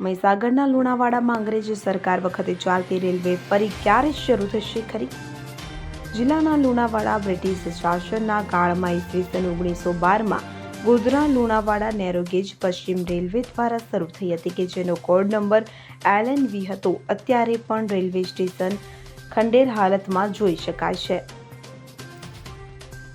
મહીસાગરના લુણાવાડામાં અંગ્રેજી સરકાર વખતે ચાલતી રેલવે ફરી ક્યારે શરૂ થશે ખરી? જિલ્લાના લુણાવાડા બ્રિટિશ શાસનના કાળમાં ઈસવીસન ઓગણીસો બારમાં ગોધરા, લુણાવાડા નેરોગેજ પશ્ચિમ રેલવે દ્વારા શરૂ થઈ હતી કે જેનો code number L N V હતો. અત્યારે પણ રેલવે સ્ટેશન ખંડેર હાલતમાં જોઈ શકાય છે.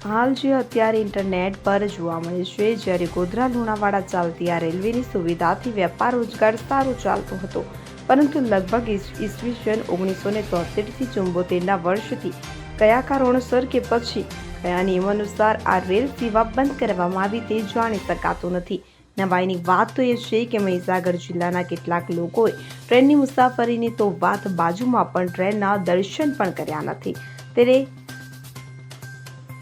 હાલ જે અત્યારે ઇન્ટરનેટ પર જોવા મળે છે, જ્યારે ગોધરા, લુણાવાડા ચાલતી આ રેલવેની સુવિધાથી વેપાર રોજગાર સારો ચાલતો હતો. પરંતુ લગભગ ઈસ- ઈસવીસન ઓગણીસો ને ચોસઠથી ચુંબોતેરના વર્ષથી કયા કારણોસર કે પછી કયા નિયમ અનુસાર આ રેલ સેવા બંધ કરવામાં આવી તે જાણી શકાતું નથી. નવાઈની વાત તો એ છે કે મહીસાગર જિલ્લાના કેટલાક લોકોએ ટ્રેનની મુસાફરીની તો વાત બાજુમાં પણ ટ્રેનના દર્શન પણ કર્યા નથી. ત્યારે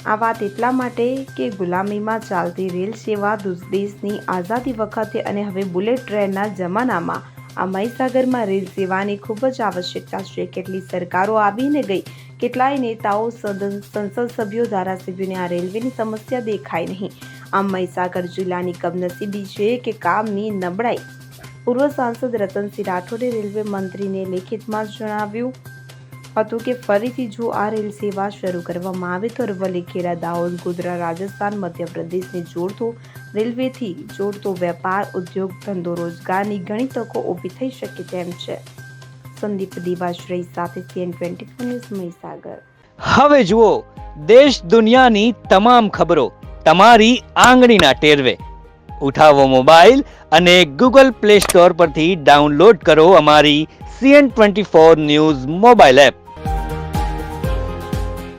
આ વાત એટલા માટે કે ગુલામીમાં ચાલતી રેલ સેવા દેશની આઝાદી વખતે અને હવે બુલેટ ટ્રેનના જમાનામાં આ મહીસાગરમાં રેલ સેવાની ખૂબ જ આવશ્યકતા છે. કેટલી સરકારો આવીને ગઈ. કેટલાય નેતાઓ સદન સંસદ સભ્યો, ધારાસભ્યોને આ રેલવેની સમસ્યા દેખાય નહીં. આમ મહીસાગર જિલ્લાની કમનસીબી છે કે કામની નબળાઈ. પૂર્વ સાંસદ રતનસિંહ રાઠોડે રેલવે મંત્રીને લેખિતમાં જણાવ્યું હતું કે ફરીથી જો આ રેલ સેવા શરૂ કરવામાં આવે તો અરવલ્લી ખેડા દાહોદ, ગોધરા, રાજસ્થાન, મધ્યપ્રદેશને જોડતો રેલવેથી જોડતો વેપાર, ઉદ્યોગ, ધંધો, રોજગારની ઘણી તકો ઊભી થઈ શકે તેમ છે. સંદીપ દિવાશ્રય સાથે સીએન ટ્વેન્ટી ન્યૂઝ મહીસાગર. હવે જુઓ, દેશ દુનિયાની તમામ ખબરો તમારી આંગળીના ટેરવે. ઉઠાવો મોબાઈલ અને ગૂગલ પ્લે સ્ટોર પરથી ડાઉનલોડ કરો અમારી CN twenty four news mobile app.